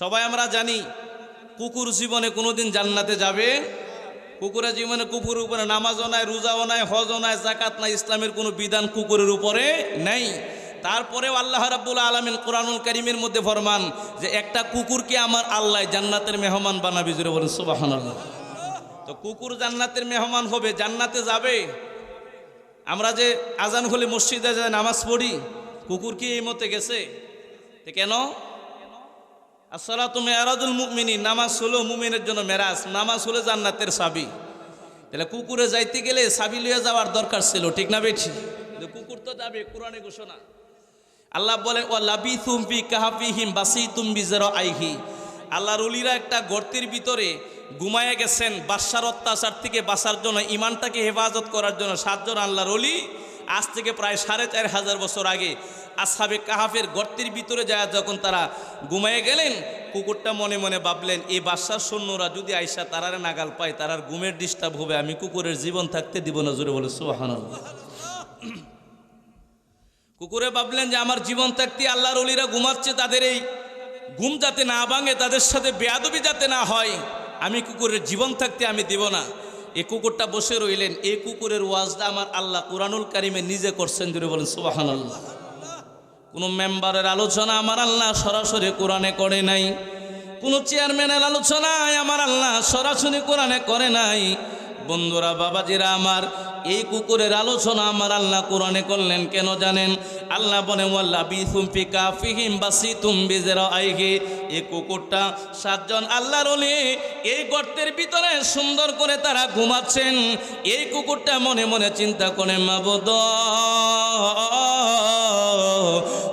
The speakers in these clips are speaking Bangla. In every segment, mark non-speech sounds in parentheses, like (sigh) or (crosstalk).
সবাই আমরা জানি, কুকুর জীবনে কোনোদিন জান্নাতে যাবে। কুকুরের জীবনে কুকুরের উপরে নামাজও নাই, রোজাও নাই, হজও নাই জাকাত নাই, ইসলামের কোনো বিধান কুকুরের উপরে নেই। তারপরেও আল্লাহ রাব্বুল আলমিন কোরআনুল করিমের মধ্যে ফরমান যে একটা কুকুরকে আমার আল্লাহ জান্নাতের মেহমান বানাবি জুড়ে বলেন সুবাহান তো কুকুর জান্নাতের মেহমান হবে, জান্নাতে যাবে। আমরা যে আজান হলে মসজিদে যায় নামাজ পড়ি, কুকুর কি এই মতে গেছে? কেন? আসলা তুমি আরাদুল মুমিনী নামাজ হলো মুমিনের জন্য মেরাজ, নামাজ হলো জান্নাতের সাবি তাহলে কুকুরে যাইতে গেলে সাবি লইয়া যাওয়ার দরকার ছিল, ঠিক না বেঠি? কুকুর তো যাবে, কোরআনে ঘোষণা। আল্লাহ বলেন ও লাবি তুমপি কাহাফিহিম বাসি তুমবি জের আইহি আল্লাহর উলিরা একটা গর্তির ভিতরে ঘুমায় গেছেন, বাদশার অত্যাচার থেকে বাঁচার জন্য ইমানটাকে হেফাজত করার জন্য। সাতজন আল্লাহর অলি আজ থেকে প্রায় সাড়ে চার হাজার বছর আগে আসহাবে কাহাফের গর্তের ভিতরে যায়, যখন তারা ঘুমায় গেলেন, কুকুরটা মনে মনে ভাবলেন এই বাদশার সৈন্যরা যদি আইসা তারারে নাগাল পায়, তারার ঘুমের ডিস্টার্ব হবে, আমি কুকুরের জীবন থাকতে দিব না। জোরে বলে সোহান কুকুরে ভাবলেন যে, আমার জীবন থাকতে আল্লাহর অলিরা ঘুমাচ্ছে, তাদের এই ঘুম যাতে না ভাঙে, তাদের সাথে বেয়াদবি যাতে না হয়, আমি কুকুরের জীবন থাকতে আমি দিব না। এই কুকুরটা বসে রইলেন। এই কুকুরের ওয়াজটা আমার আল্লাহ কুরআনুল কারিমে নিজে করছেন জুড়ে বলেন সুবাহান আল্লাহ কোনো মেম্বারের আলোচনা আমার আল্লাহ সরাসরি কোরআনে করে নাই। কোনো চেয়ারম্যানের আলোচনায় আমার আল্লাহ সরাসরি কোরআনে করে নাই। বন্ধুরা, বাবাজিরা আমার, এই কুকুরের আলোচনা আমার আল্লাহ কোরআনে করলেন কেন জানেন? আল্লাহ বলে ওয়াল্লা বিথুমপি কাফিহিম বাসি তুমবি আইগে এই কুকুরটা সাতজন আল্লাহর ওলি এই গর্তের ভিতরে সুন্দর করে তারা ঘুমাচ্ছেন। এই কুকুরটা মনে মনে চিন্তা করে, মাবদ,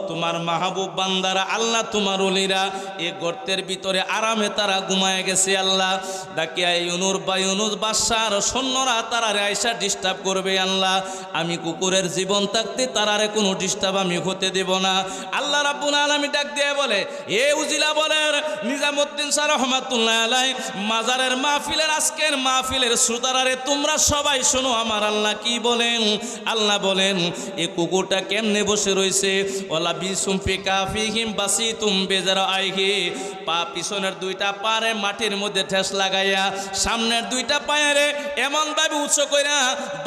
তোমার মাহবুব বান্দারা, আল্লাহ তোমার অলিরা এ গর্তের ভিতরে আরামে তারা ঘুমায় গেছে, আল্লাহ। ডাকিয়া ইউনুর বা ইউনুস বাদশার সৈন্যরা তারারে আইসা ডিস্টার্ব করবে, আল্লাহ। আমি কুকুরের জীবন থাকতে তারারে কোনো ডিস্টার্ব আমি হতে দেব না। আল্লাহ রাব্বুল আলামিন ডাক দিয়ে বলে, এ উজিলা বলেন নিজামুদ্দিন সার রহমাতুল্লাহ আলাই মাজারের মাহফিলের আজকের মাহফিলের শ্রোতারারে তোমরা সবাই শোনো, আমার আল্লাহ কি বলেন? আল্লাহ বলেন, এ কুকুরটা কেমনে বসে রয়েছে? ওলা বিসুম পেকা ফিহিম বাসি তুম বেজার আইহি পা পিছনের দুইটা পারে মাটির মধ্যে ঠেস লাগাইয়া, সামনের দুইটা পায়েরে এমন ভাবে উঁচু কইরা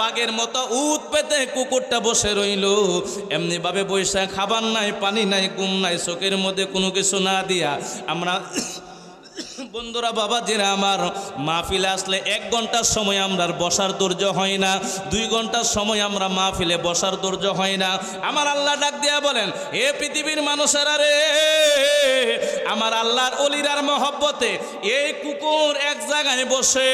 বাঘের মতো উত পেতে কুকুরটা বসে রইল। এমনি ভাবে বৈশা খাবার নাই, পানি নাই, ঘুম নাই, চোখের মধ্যে কোনো কিছু না দিয়া আমরা বন্ধুরা বাবা যেরা আমার মাহফিলে আসলে এক ঘণ্টার সময় আমরা বসার ধৈর্য হয় না, দুই ঘণ্টার সময় আমরা মাহফিলে বসার ধৈর্য হয় না। আমার আল্লাহ ডাক দিয়া বলেন, এ পৃথিবীর মানুষেরা রে, আমার আল্লাহর অলিরার মহব্বতে এই কুকুর এক জায়গায় বসে।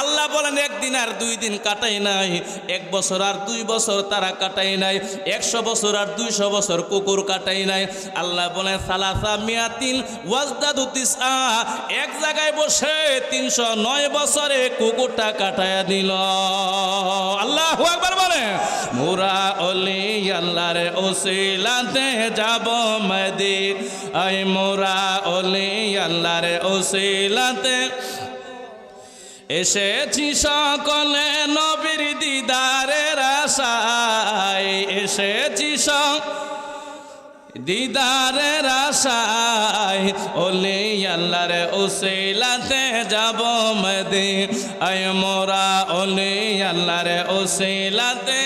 আল্লাহ বলেন, একদিন আর দুই দিন কাটাই নাই, এক বছর আর দুই বছর তারা কাটাই নাই, একশো বছর আর দুইশো বছর কুকুর কাটাই নাই। আল্লাহ বলেন, সালাসা মিয়াতিন ওয়াজদাদু তিসআ এক জায়গায় বসে তিনশো নয় বছরে কুকুরটা কাটায়া দিল। আল্লাহ বলে, মোরা অলি, আল্লাহর ওসিলাতে যাব মদি আই মোরা অলি, আল্লাহর ওসিলাতে এসেছি সকলে নবীর দিদারের আশায়। এসেছি সক দিদারের আশায়, ওলে আল্লাহর ওসিলাতে যাব মদি আয় মোরা ওলে আল্লাহর ওসিলাতে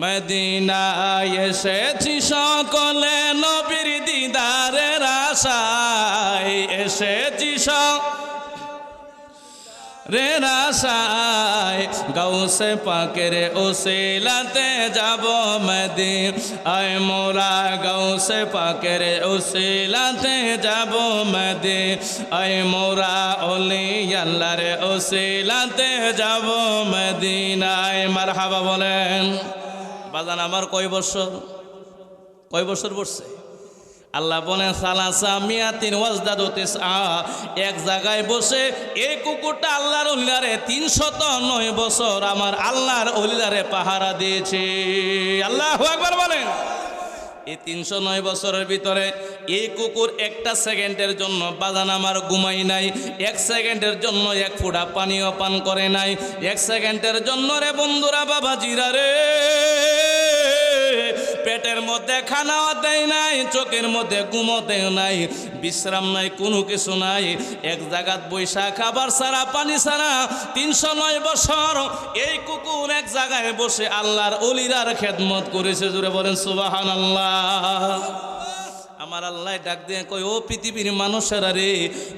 মদিনায় এসেছি সকলে নবীর দিদারের আশায়। এসেছি সক রে রাশায় গৌসে পাকের ওসিলাতে যাব মদি আয় মোরা গৌসে পাকের ওসিলাতে যাব মদি আয় মোরা ওলি আল্লাহর ওসিলাতে যাব মদিনায় মারহাবা বলেন। বাজান আমার কয় বছর? কয় বছর পড়ছে আল্লাহ বলেন, সালাসা মিয়াতিন ওয়াজদাদু তিসআ। এক জায়গায় বসে এই কুকুরটা আল্লাহর অলিলারে তিনশত নয় বছর আমার আল্লাহর অলিলারে পাহারা দিয়েছে। আল্লাহ একবার বলেন। এই তিনশো নয় বছরের ভিতরে এই কুকুর একটা সেকেন্ডের জন্য বাজান আমার ঘুমাই নাই, এক সেকেন্ডের জন্য এক ফুটা পানিও পান করে নাই, এক সেকেন্ডের জন্য রে বন্ধুরা বাবা জিরা রে। পেটের মধ্যে খানাও দেয় নাই, চোখের মধ্যে ঘুমো দেয় নাই, বিশ্রাম নাই, কোনো কিছু নাই। এক জায়গাত বৈশা খাবার সারা পানি সারা তিনশো নয় বছর এই কুকুর এক জায়গায় বসে আল্লাহর অলিরার খেদমত করেছে। জুড়ে বলেন সুবাহান আল্লাহ আমার আল্লাহ ডাক দিয়ে কই ও পৃথিবীর মানুষেরা রে,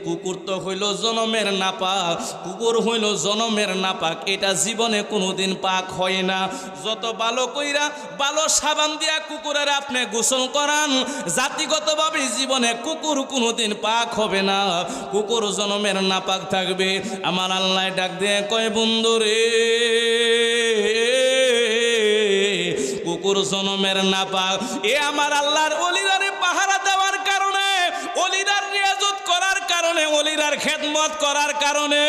কুকুর তো হইল জনমের নাপাক কুকুর হইল জনমের নাপাক এটা জীবনে কোনোদিন পাক হয় না। যত ভালো কইরা ভালো সাবান দিয়া কুকুরের আপনি গোসল করান, জাতিগতভাবে জীবনে কুকুর কোনোদিন পাক হবে না। কুকুর জনমের নাপাক থাকবে। আমার আল্লাহ ডাক দিয়ে কয়, বন্ধু রে, কুকুর জনমের নাপাক। এ আমার আল্লাহর অলিরারে কারণে অলিরার খেদমত করার কারণে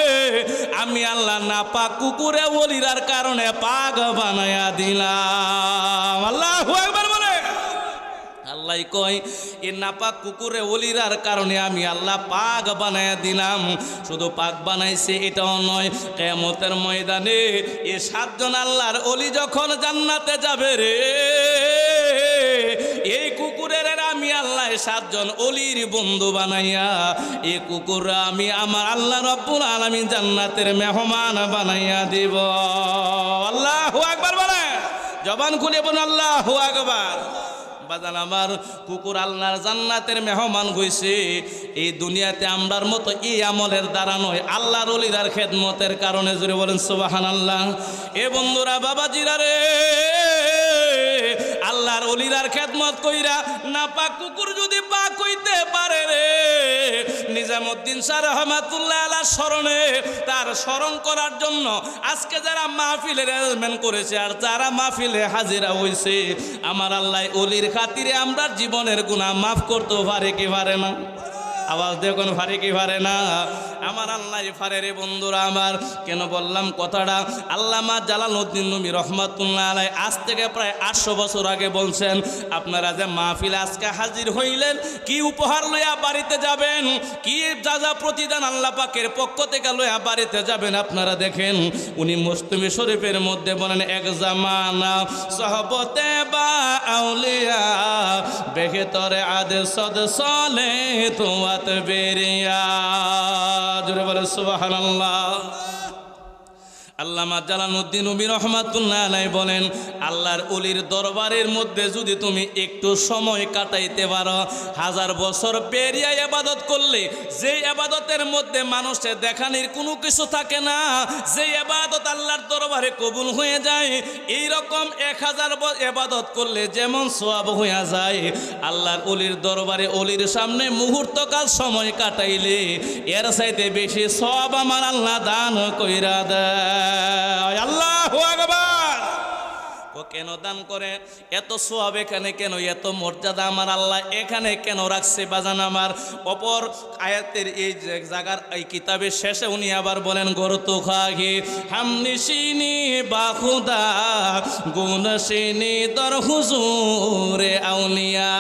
আমি আল্লাহ না পা কুকুরে অলিরার কারণে পাগ বানায়া দিলাম। আল্লাহ আল্লাহ কয়, এ নাপাক কুকুরে অলিরার কারণে আমি আল্লাহ পাক বানায় দিলাম। শুধু পাক বানাইছে এটাও নয় কেমতের ময়দানে এ সাতজন আল্লাহর অলি যখন জান্নাতে যাবে রে, এই কুকুরের আমি আল্লাহ সাতজন অলির বন্ধু বানাইয়া এই কুকুর আমি আমার আল্লাহ রব্বুল আলামিন জান্নাতের মেহমান বানাইয়া দিব। আল্লাহ আকবার বলে জবান খুলে বলুন, আল্লাহ আকবার। বাজান, আমার কুকুর আল্লাহর জান্নাতের মেহমান হইছে। এই দুনিয়াতে আমরার মতো এই আমলের দ্বারা নয়, আল্লাহর অলিরার খেদমতের কারণে। জুড়ে বলেন সুবাহান আল্লাহ এ বন্ধুরা, বাবাজিরা রে! আল্লাহর অলিরার খেদমত কইরা না পাক কুকুর যদি পাক কইতে পারে রে, নিজামুদ্দিন স্যার রহমাতুল্লাহ আল্লাহ স্মরণে তার স্মরণ করার জন্য আজকে যারা মাহফিলের অ্যারেঞ্জমেন্ট করেছে আর যারা মাহফিলে হাজিরা হইছে, আমার আল্লাহ অলির খাতিরে আমরা জীবনের গুণা মাফ করতে পারে কি পারে না? আওয়াজ দেখুন ফারে কি পারে না? আমার আল্লাহ ফারে রে বন্ধুরা আমার, কেন বললাম কথাটা? আল্লামা জালালউদ্দিন নবী রহমাতুল্লাহ আলাই আজ থেকে প্রায় আটশো বছর আগে বলছেন, আপনারা যে মাহফিল আজকে হাজির হইলেন, কি উপহার লইয়া বাড়িতে যাবেন? কি যা যা প্রতিদান আল্লাহ পাকের পক্ষ থেকে লইয়া বাড়িতে যাবেন আপনারা দেখেন। উনি মুস্তমি শরীফের মধ্যে বলেন, এক জামানা সহবতে বা আউলিয়া, বেহেতরে আদে সদ সলে তোমাত বেরিয়া। জোরে বলে সুবহানাল্লাহ। আল্লামা জালালউদ্দিন নবী রহমাতুল্লাহ আলাই বলেন, আল্লাহর অলির দরবারের মধ্যে যদি তুমি একটু সময় কাটাইতে পারো, হাজার বছর বেরিয়ে আবাদত করলে যে আবাদতের মধ্যে মানুষের দেখানির কোনো কিছু থাকে না, যে আবাদত আল্লাহর দরবারে কবুল হয়ে যায় এই রকম এক হাজার আবাদত করলে যেমন সোয়াব হয়ে যায়, আল্লাহর অলির দরবারে অলির সামনে মুহূর্তকাল সময় কাটাইলে এর চাইতে বেশি সব আমার আল্লাহ দান কইরা দেয়। আল্লাহ কেন দান করে? এত সোয়াব এখানে কেন? এত মর্যাদা আমার আল্লাহ এখানে কেন রাখছে? বাজান আমার। অপর আয়াতের এই জায়গার এই কিতাবের শেষে উনি আবার বলেন গরত খাগি হামনিসিনি বাহুদা গুণসিনি দর হুজুরে আউলিয়া।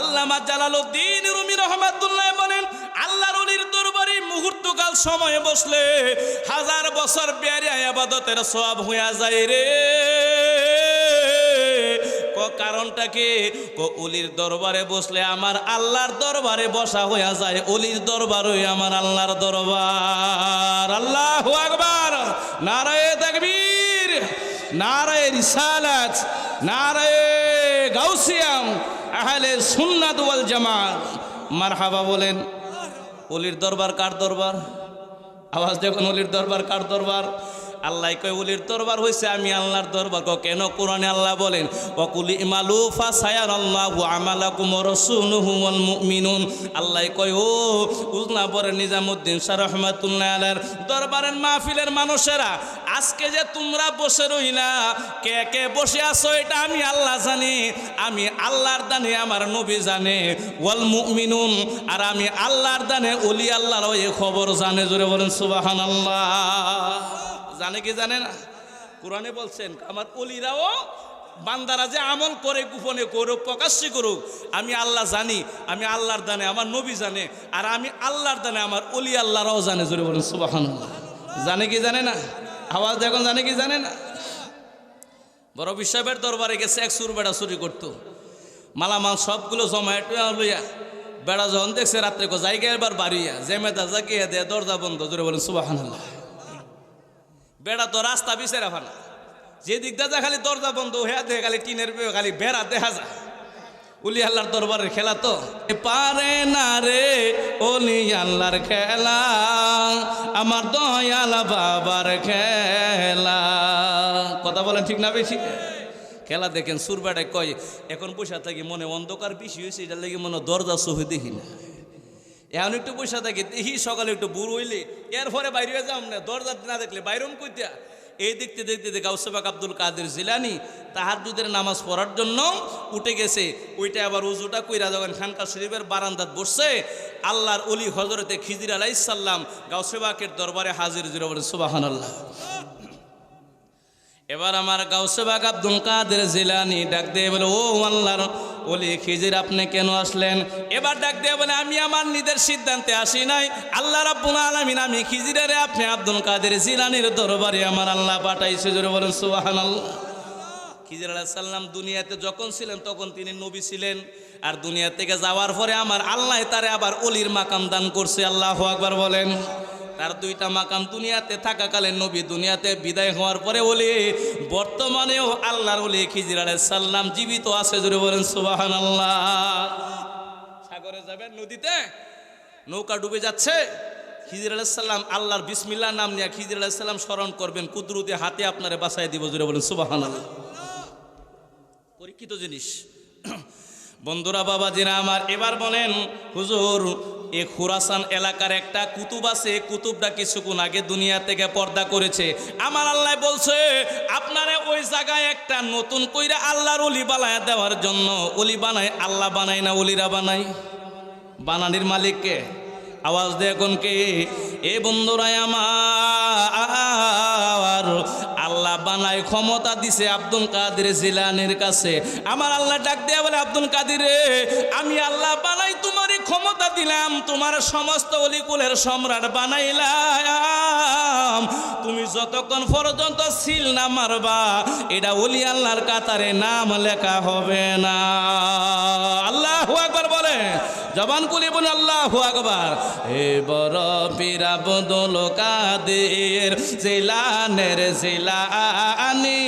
আল্লামা জালালউদ্দিন রুমি রহমাতুল্লাহ সময় বসলে হাজার বছর বেড়ে আবাদতের সব হইয়া যায় রে। কারণটা কি? অলির দরবারে বসলে আমার আল্লাহর দরবারে বসা হইয়া যায়। অলির দরবার হই আমার আল্লাহর দরবার। আল্লাহ আকবার। নারায়ে তাকবীর, নারায়ে রিসালাত, নারায়ে গাউসিয়াম, আহলে সুন্নাত ওয়াল জামাত। মারহাবা বলেন, অলির দরবার কার দরবার? আওয়াজ দেখুন অলির দরবার কার দরবার? আল্লাহ কয় অলির দরবার হয়েছে আমি আল্লাহর দরবার কয়, কেন কোরআনে আল্লাহ বলেন অকুলি ইমালু ফাসায়ার আল্লাহ আমালাকুম রাসূলুহু ওয়াল মুমিনুন আল্লাহ কয়, ও উজনা বরে নিজামউদ্দিন শাহ রহমাতুল্লাহ আলাইহির দরবারের মাহফিলের মানুষেরা, আজকে যে তোমরা বসে রইলা, কে কে বসে আছো এটা আমি আল্লাহ জানি, আমি আল্লাহর দানে আমার নবী জানে, ওয়াল মুমিনুন, আর আমি আল্লাহর দানে অলি আল্লাহর ওই খবর জানে। জোরে বলেন, সুবহানাল্লাহ। জানে কি জানে না? কোরআনে বলছেন, আমার অলিরাও বান্দারা যে আমল করে, গোপনে করুক, প্রকাশ্যে করুক, আমি আল্লাহ জানি, আমি আল্লাহর দানে, আমার নবী জানে, আর আমি আল্লাহর দানে, আমার অলি আল্লাহরাও জানে। জোরে বলেন সুবাহান জানে কি জানে না? আওয়াজ এখন জানে কি জানে না? বড় সাহেবের দরবারে গেছে, এক সুর বেড়া চুরি করতো। মালামাল সবগুলো লইয়া, বেড়া যখন দেখছে, রাত্রে কো জায়গা এবার বাড়িয়া, জেমেদা জাগিয়া দেয় দরজা বন্ধ, জোরে বলেন সুবাহান বেড়া তো রাস্তা বিচারা ফানা যে দিক যা খালি দরজা বন্ধ হয়ে দেখে খালি টিনের বেয়ে খালি বেড়া দেখা যায়। উলি আল্লাহর দরবারের খেলা তো। পারে না রে, ওলি আল্লাহর খেলা, আমার দয়াল বাবার খেলা। কথা বলেন ঠিক না বেশি? খেলা দেখেন সুরবাটায় কয়, এখন পয়সা থাকি মনে অন্ধকার বেশি হয়েছে, এটার লেগে মনে দরজা চোখে দেখি না। এখন একটু পয়সা থাকে, দেখি সকালে একটু বুড়ো হইলে, এরপরে বাইরে যাম না দরজা না দেখলে বাইরম কইতা। এই দেখতে দেখতে দেখে গাউসেবাক আব্দুল কাদের জিলানি তাহাজুদের নামাজ পড়ার জন্য উঠে গেছে। ওইটা আবার উজুটা কইরা যখন খানকা শরীফের বারান্দাত বসছে, আল্লাহর অলি হজরতে খিজির আলাইসাল্লাম গাউসেবাকের দরবারে হাজির জিরো সুবাহান আল্লাহ এবার আমার গাউসেবাক আব্দুল কাদের জিলানি ডাক দিয়ে বলে, ও আল্লাহর ওলি খিজির, আপনি কেন আসলেন? এবার ডাক দিয়ে বলে, আমি আমার নিজের সিদ্ধান্তে আসি নাই। আল্লাহ রাব্বুল আলামিন, আমি খিজিরে আপনি আব্দুল কাদের জিলানির দরবারে আমার আল্লাহ পাঠাইছে। জোরে বলেন, সুবহানাল্লাহ। খিজির সাল্লাম দুনিয়াতে যখন ছিলেন, তখন তিনি নবী ছিলেন। আর দুনিয়া থেকে যাওয়ার পরে আমার আল্লাহ তারে আবার অলির মাকাম দান করছে। আল্লাহ আকবার বলেন। তার দুইটা মাকাম দুনিয়াতে থাকাকালীন নবী দুনিয়াতে বিদায় হওয়ার পরে ওলি, বর্তমানেও আল্লাহর ওলি খিজির সাল্লাম জীবিত আছে জুড়ে বলেন সুবাহান আল্লাহ সাগরে যাবেন নদীতে? নৌকা ডুবে যাচ্ছে? খিজির আলাইসাল্লাম আল্লাহর বিসমিল্লা নাম নিয়ে খিজির আলাইসাল্লাম স্মরণ করবেন, কুদরুতে হাতে আপনারে বাসায় দিব জুড়ে বলেন সুবাহান আল্লাহ পরীক্ষিত জিনিস। (coughs) বন্ধুরা, বাবাজিরা আমার, এবার বলেন, হুজুর এ খুরাসান এলাকার একটা কুতুব আছে কুতুবটা কিছুক্ষণ আগে দুনিয়া থেকে পর্দা করেছে। আমার আল্লাহ বলছে, আপনারে ওই জায়গায় একটা নতুন কইরা আল্লাহর অলি বানায় দেওয়ার জন্য অলি বানায়, আল্লাহ বানায় না অলিরা বানায়? বানানির মালিককে আওয়াজ দিয়ে এখন কে? এ বন্ধুরাই আমার আল্লাহ বানায় ক্ষমতা দিছে আব্দুল কাদের জিলানির কাছে। আমার আল্লাহ ডাক দেয়া বলে, আব্দুল কাদির, আমি আল্লাহ বানাই তোমারই ক্ষমতা দিলাম, তোমার সমস্ত অলিকুলের সম্রাট বানাইলাম। তুমি যতক্ষণ পর্যন্ত সিল না মারবা, এটা অলি আল্লাহর কাতারে নাম লেখা হবে না। আল্লাহ একবার বলে, জবান কুলি বলে, আল্লাহ আকবার। হে বড় পীর আব্দুল কাদের, জিলানের জিলানি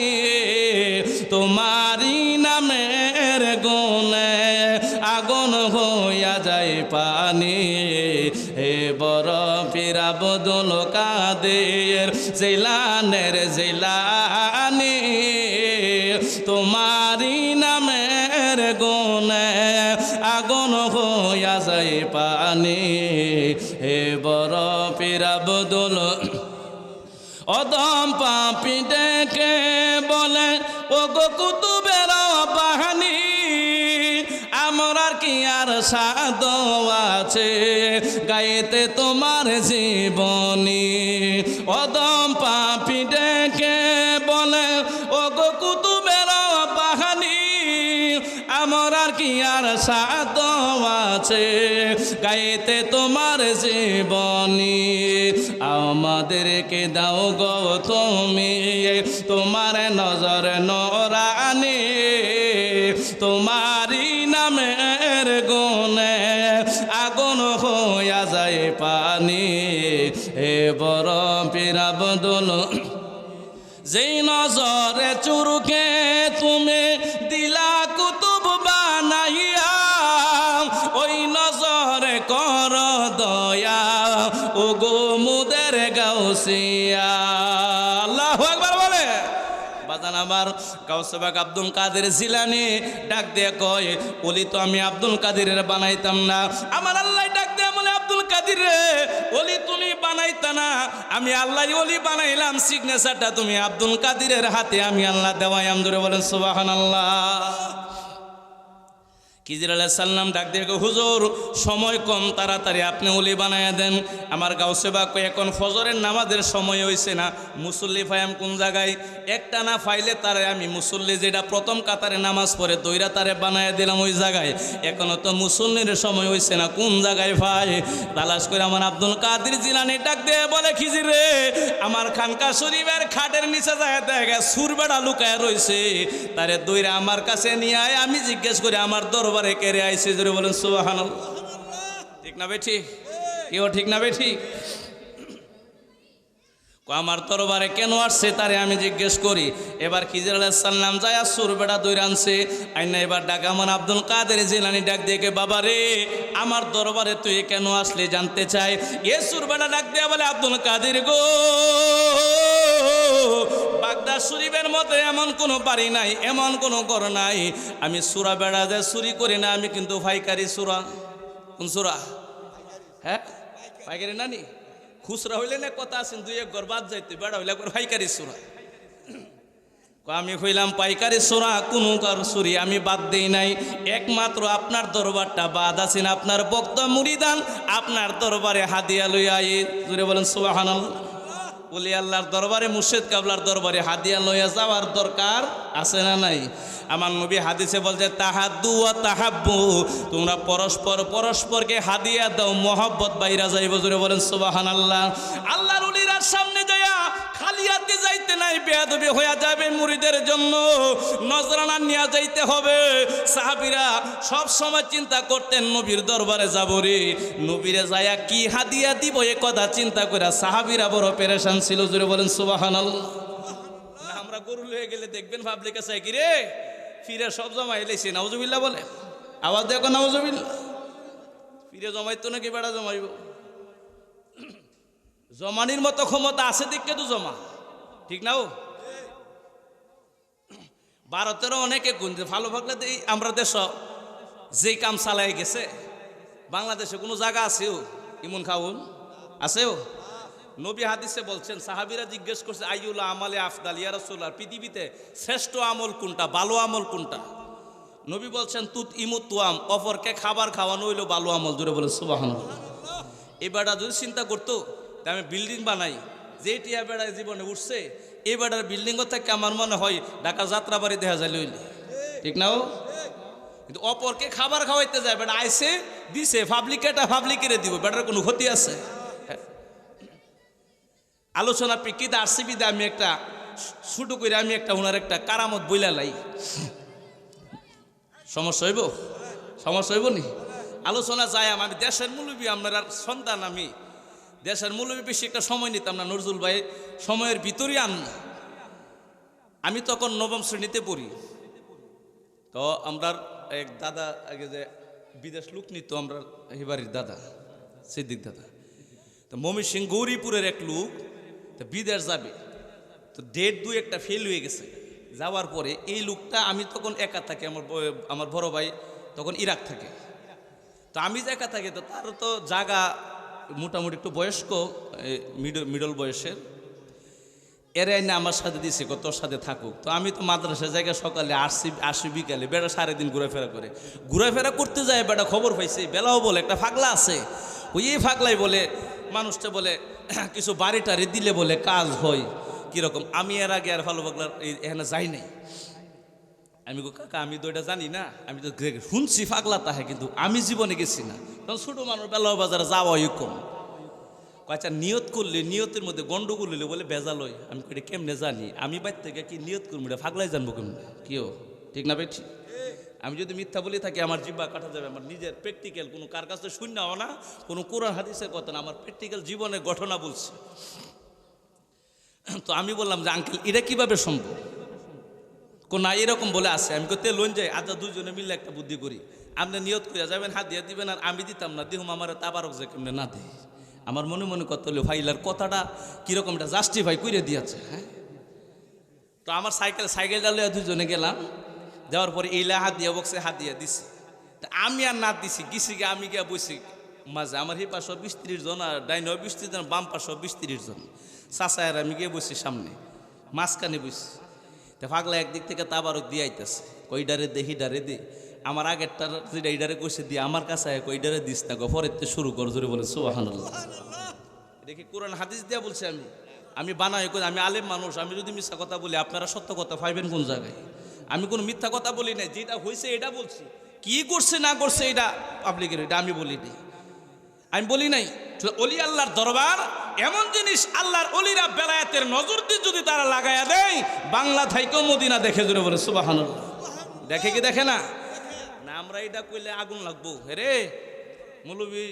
তোমারি নামের গুণে আগুন হইয়া যায় পানি। হে বড় পীর আব্দুল কাদের, জিলানের জিলানি। তোমারি নামের গুণে আগুন হইয়া যায় পানি। হে বড় পীর আব্দুল অদম পাপি ডেকে বলে ও গো কুতুবের সাদ আছে, গাইতে তোমার জীবনী। অদম পাপি ডেকে বলে ও গো কুতুবের বাহানি, আমার আর কি আর সাদ আছে? গাইতে তোমার জীবনী, আমাদেরকে দাও গো তুমি, তোমার নজর নরানি, তোমারি পানি, এ বড় পিরাবদুল যেই নজরে চুরুকে তুমি দিলা কুতুব বানাইয়া, ওই নজরে কর দয়া ও গো মুদের গাউসিয়া আমার কাউসবাক আব্দুল কাদের জিলানি ডাক দিয়ে কয়, ওলি তো আমি আব্দুল কাদিরের বানাইতাম না। আমার আল্লাহ ডাক দিয়ে বলে, আব্দুল কাদির ওলি তুমি বানাইতা না। আমি আল্লাহ ওলি বানাইলাম সিগনেচারটা তুমি আব্দুল কাদিরের হাতে আমি আল্লাহ দেওয়াই আমদুরে বলেন সুবাহান আল্লাহ খিজির আলাইসাল্লাম ডাক দিয়ে হুজুর, সময় কম, তাড়াতাড়ি আপনি উলি বানায়া দেন। আমার গাও সেবা কই এখন ফজরের নামাজের সময় হইছে না। মুসল্লি ফায়াম কোন জায়গায়? একটা না ফাইলে তারে আমি মুসল্লি যেটা প্রথম কাতারে নামাজ পড়ে, দইরা তারে বানায়া দিলাম ওই জায়গায়। এখনও তো মুসল্লির সময় হইছে না, কোন জায়গায় ভাই? তালাশ করে আমার আব্দুল কাদের জিলানি ডাক দিয়ে বলে, খিজির রে, আমার খানকা শরীফের খাটের নিচে যায়, দেখা সুরবেড়া লুকায় রইছে। তারে দইরা আমার কাছে নিয়ে আয়, আমি জিজ্ঞেস করি, আমার দরবারে কেড়ে আইসে জোরে বলেন সুবাহান ঠিক না বেঠি? কেউ ঠিক না বেঠি? আমার দরবারে কেন আসছে তারে আমি জিজ্ঞেস করি। এবার খিজির আলাইসাল্লাম যায় সুর বেড়া দৈর আনছে। আইনা এবার ডাক, আমার আব্দুল কাদের জেলানি ডাক দেখে বাবা রে, আমার দরবারে তুই কেন আসলে জানতে চাই? এ সুর বেড়া ডাক দিয়ে বলে, আব্দুল কাদের গো বাগদা শরীফের মতো এমন কোনো বাড়ি নাই, এমন কোনো ঘর নাই। আমি সুরা বেড়া যে চুরি করি না, আমি কিন্তু ভাইকারি সুরা। কোন সুরা? হ্যাঁ? পাইকারি নানি? খুচরা হইলে না কথা আছেন দুই এক ঘর বাদ যাইতে, বেড়া হইলে একবার পাইকারি সুরা। আমি হইলাম পাইকারি সোরা, কোনো কার সুরি আমি বাদ দেই নাই। একমাত্র আপনার দরবারটা বাদ আছেন আপনার বক্ত মুড়িদান, আপনার দরবারে হাদিয়া লইয়া জুড়ে বলেন সোহান বলি আল্লাহর দরবারে মুর্শেদ কাবলার দরবারে হাদিয়া লইয়া যাওয়ার দরকার আছে না নাই? আমার নবী হাদিসে বলছে, তাহাদু ও তাহাব্বু। তোমরা পরস্পর পরস্পরকে হাদিয়া দাও, মোহব্বত বাইরা যাইব। জুড়ে বলেন সুবাহান আল্লাহ আল্লাহর উলিরার সামনে যাইয়া খালি হাতে যাইতে নাই, বেয়াদবি হয়ে যাবে মুড়িদের জন্য। নজরানা নিয়ে যাইতে হবে। সাহাবিরা সব সময় চিন্তা করতেন, নবীর দরবারে যাব রে। নবীরে যায়া কি হাদিয়া দিব, এ কথা চিন্তা করে সাহাবিরা বড় পেরেশান ছিল। জুড়ে বলেন সুবাহান আমরা গরু লয়ে গেলে দেখবেন ভাবলে কাছে কি রে? ফিরে সব জমা এলেছি নাউজুবিল্লা বলে। আওয়াজ দেখো নাউজুবিল্লা ফিরে জমাইতো নাকি বেড়া জমাইব? জমানির মতো ক্ষমতা আছে দিককে তো জমা। ঠিক না ও? ভারতেরও অনেকে গুণ ভালো ভাগলে আমরা দেশ যেই কাম চালাই গেছে, বাংলাদেশে কোনো জায়গা আছেও ইমন খাউন? আছেও নবী হাদিসে বলছেন, সাহাবিরা জিজ্ঞেস করছে আইউল্লাহ আমালে আফদাল? ইয়া রাসূলুল্লাহ, পৃথিবীতে শ্রেষ্ঠ আমল কোনটা, ভালো আমল কোনটা? নবী বলছেন, তুত ইমুত তুয়াম, অপরকে খাবার খাওয়ানো হইল ভালো আমল। জুড়ে বলে এই বেড়া যদি চিন্তা করতো আমি বিল্ডিং বানাই, যে টিয়া বেড়া জীবনে উঠছে এই বেড়ার বিল্ডিংও থেকে আমার মনে হয় ঢাকা যাত্রাবাড়ি দেখা যায় লইলে। ঠিক না ও? কিন্তু অপরকে খাবার খাওয়াইতে যায় বেটা আইসে দিছে পাবলিকেটা পাবলিকেরে দিব, বেটার কোনো ক্ষতি আছে। আলোচনা প্রেক্ষিতে আরসিবিতে আমি একটা ছোটো করে আমি একটা ওনার একটা কারামত বইলা লাই। সমস্যা হইব? সমস্যা হইব নি? আলোচনা যায় আমি দেশের মুলবি, আপনার আর সন্তান আমি। দেশের মুলবি বেশি একটা সময় নিতাম না, নজরুল ভাই। সময়ের ভিতরেই আন আমি তখন নবম শ্রেণীতে পড়ি। তো আমরা এক দাদা আগে যে বিদেশ লোক নিত আমরা হিবারির দাদা, সিদ্দিক দাদা। তো মমি সিং গৌরীপুরের এক লোক তো বিদেশ যাবে। তো ডেট দুই একটা ফেল হয়ে গেছে। যাওয়ার পরে এই লোকটা, আমি তখন একা থাকি, আমার আমার বড় ভাই তখন ইরাক থাকে। তো আমি যে একা থাকি, তো তার তো জায়গা মোটামুটি একটু বয়স্ক মিডল মিডল বয়সের। এরে আইনে আমার সাথে দিছে কত সাথে থাকুক। তো আমি তো মাদ্রাসা জায়গায় সকালে আসছি আসি বিকালে, বেড়া সাড়ে দিন ঘুরাফেরা করে। ঘুরাফেরা করতে যায় বেটা খবর পাইছে, বেলাও বলে, একটা ফাগলা আছে। ওই ফাগলাই বলে মানুষটা বলে, কিছু বাড়ি টাড়ি দিলে বলে কাজ হয় কীরকম? আমি এর আগে আর ভালো পাগলার এই- এখানে যাই নাই। আমি কাকা, আমি তো এটা জানি না, আমি তো শুনছি ফাগলা তাহে, কিন্তু আমি জীবনে গেছি না। তখন ছোটো মানুষ বেলাও বাজারে যাওয়াই কম। আচ্ছা নিয়ত করলে, নিয়তের মধ্যে গন্ডগোল হইলে বলে ভেজাল হয় আমি কেমনে জানি? আমি বাইর থেকে কি নিয়ত করব ফাগলাই জানব কেমনে? কিও ঠিক না বেঠি আমি যদি মিথ্যা বলে থাকি, আমার জিব্বা কাটা যাবে, আমার নিজের প্র্যাকটিক্যাল কোনো কার কাছে শূন্যও না, কোনো কোরআন হাদিসের কথা না, আমার প্র্যাকটিক্যাল জীবনের ঘটনা বলছি। তো আমি বললাম যে, আঙ্কেল, এটা কীভাবে সম্ভব? না, এরকম বলে আছে। আমি করতে লোন যাই আচ্ছা দুজনে মিলে একটা বুদ্ধি করি। আপনি নিয়ত করে যাবেন, হাত দিয়ে দিবেন, আর আমি দিতাম না দিহুম আমার তাবারক যে কেমনে না দেয়? আমার মনে মনে কত হলো ভাইলার কথাটা কীরকম, এটা জাস্টিফাই করে দিয়েছে হ্যাঁ? তো আমার সাইকেল, সাইকেলটা লইয়া দুজনে গেলাম। যাওয়ার পরে এইলা হাত দিয়ে বক্সে হাত দিয়ে দিছি। আমি আর না দিছি, গেছি গিয়ে আমি গিয়া বসি মাঝে আমার হি পাশে বিশ ত্রিশ জন আর ডাইন বিশ জন, বাম পাশে বিশ ত্রিশ জন চাচায়ের আমি গিয়ে বসি সামনে, মাঝখানে বসি তা পাগলা একদিক থেকে তাবারক দিয়ে আইতেছে, কই ডারে দে, হি ডারে দে। আমার আগেরটার যেটা এইটারে কইছে দিয়ে, আমার কাছে আয় ওইটারে দিস না গো থেকে শুরু কর জোরে বলে সুবাহান দেখি কোরআন হাদিস দিয়া বলছি আমি? আমি বানাই কই, আমি আলেম মানুষ, আমি যদি মিথ্যা কথা বলি, আপনারা সত্য কথা পাইবেন কোন জায়গায়? আমি কোনো মিথ্যা কথা বলি নাই, যেটা হয়েছে এটা বলছি। কি করছে, না করছে এটা পাবলিকের এটা আমি বলি নাই। আমি বলি নাই অলি আল্লাহর দরবার এমন জিনিস আল্লাহর অলিরা বেলায়েতের নজর দিয়ে যদি তারা লাগাইয়া দেয়, বাংলা থাইকেও মদিনা দেখে জুড়ে বলে সুবাহান দেখে কি দেখে না? না, আমরা এটা কইলে আগুন লাগবো। রে মৌলবী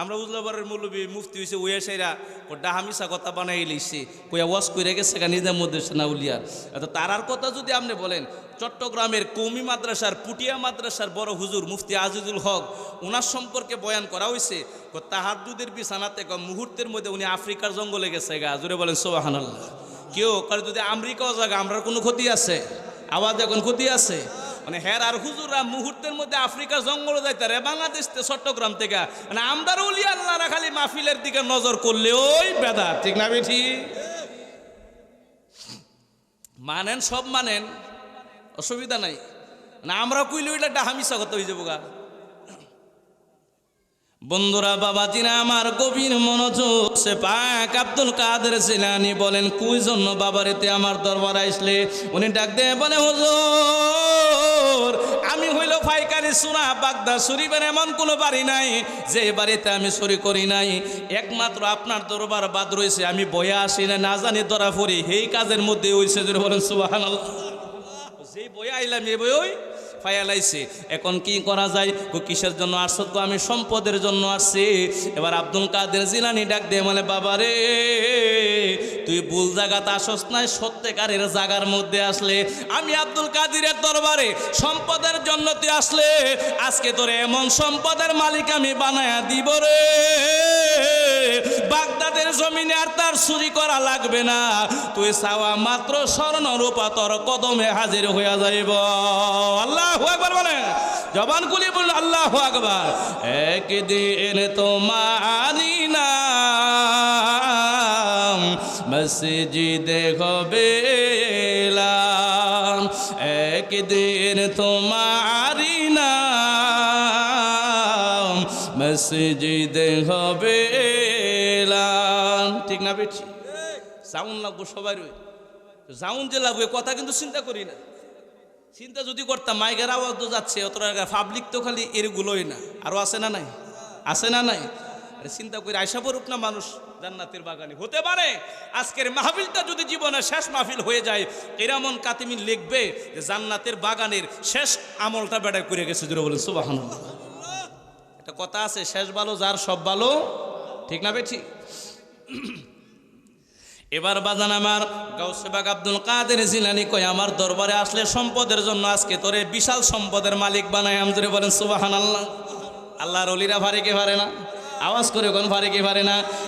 আমরা উজলাবারের মৌলবী মুফতি হয়েছে ওয়া সাইরা ও ডাহামিসা কথা বানাই লইছে কইয়া ওয়াশ কইরা গেছে নিজের মধ্যে উলিয়ার এত তারার কথা যদি আপনি বলেন, চট্টগ্রামের কৌমি মাদ্রাসার, পুটিয়া মাদ্রাসার বড় হুজুর মুফতি আজিজুল হক ওনার সম্পর্কে বয়ান করা হয়েছে তাহাদুদের বিছানাতে মুহূর্তের মধ্যে উনি আফ্রিকার জঙ্গলে গেছে গা জুড়ে বলেন সোবাহান কেউ কারণ যদি আমেরিকাও জায়গা আমরার কোনো ক্ষতি আছে? আওয়াজ এখন ক্ষতি আছে? মানে হের আর হুজুরা মুহূর্তের মধ্যে আফ্রিকার জঙ্গলে যাইতে রে বাংলাদেশ চট্টগ্রাম থেকে। মানে আমদার উলি খালি মাহফিলের দিকে নজর করলে ওই বেদা, ঠিক না বেঠি? মানেন, সব মানেন, অসুবিধা নাই। না আমরা কইলে ওইটা ডাহামিসা কথা হয়ে যাব গা বন্ধুরা, বাবা জিনা আমার গভীর মনোযোগ, সে পাক আব্দুল কাদের সিলানি বলেন, কুই জন্য বাবারেতে আমার দরবার আসলে উনি ডাক দিয়ে বলে, হুজুর হইল ফাইকারি সুরা বাগদা শরীফের এমন কোনো বাড়ি নাই যে বাড়িতে আমি চুরি করি নাই। একমাত্র আপনার দরবার বাদ রয়েছে, আমি বয়ে আসি না না জানি ধরা ফরি সেই কাজের মধ্যে ওই যদি বলেন সুবাহ যে বই আইলাম, এ বই ফায়ালাইছে। এখন কি করা যায়? কো কিসের জন্য আসছ তো আমি সম্পদের জন্য আসছি। এবার আব্দুল কাদের জিলানি ডাক দিয়ে মানে বাবা রে, তুই ভুল জায়গাতে আসস নাই, সত্যিকারের জায়গার মধ্যে আসলে। আমি আব্দুল কাদিরের দরবারে সম্পদের জন্য তুই আসলে। আজকে তোর এমন সম্পদের মালিক আমি বানায়া দিব রে। বাগদাদের জমিনে আর তার চুরি করা লাগবে না। তুই চাওয়া মাত্র স্বর্ণ রূপা তোর কদমে হাজির হইয়া যাইব। আল্লাহ একবার বলে। জবান গুলি বলুন আল্লাহ আকবার। একদিন তোমারি নাম মসজিদে হবে একদিন তোমারি নাম মসজিদে হবে না বেঠি। সাউন্ড লাগবো সবাই সাউন্ড যে লাগবে, কথা কিন্তু চিন্তা করি না। চিন্তা যদি করতাম, মাইকের আওয়াজ তো যাচ্ছে, অত পাবলিক তো খালি এরগুলোই না। আরও আছে না নাই? আছে না নাই? আরে চিন্তা করে, আয়সা পড়ুক না মানুষ জান্নাতের বাগানে। হতে পারে, আজকের মাহফিলটা যদি জীবনের শেষ মাহফিল হয়ে যায় এরামন কাতিমিন লিখবে যে জান্নাতের বাগানের শেষ আমলটা বেড়ায় করে গেছে জুড়ে বলেন সুবাহান একটা কথা আছে, শেষ ভালো, যার সব ভালো, ঠিক না বেঠি? এবার বাজান আমার গাউসেবাগ আব্দুল কাদের জিলানি কয়, আমার দরবারে আসলে সম্পদের জন্য আজকে তোরে বিশাল সম্পদের মালিক বানায় আমি বলেন সুবাহান আল্লাহ আল্লাহর অলিরা ভারে কে পারে না? আওয়াজ করে কোন ভারে কে পারে না?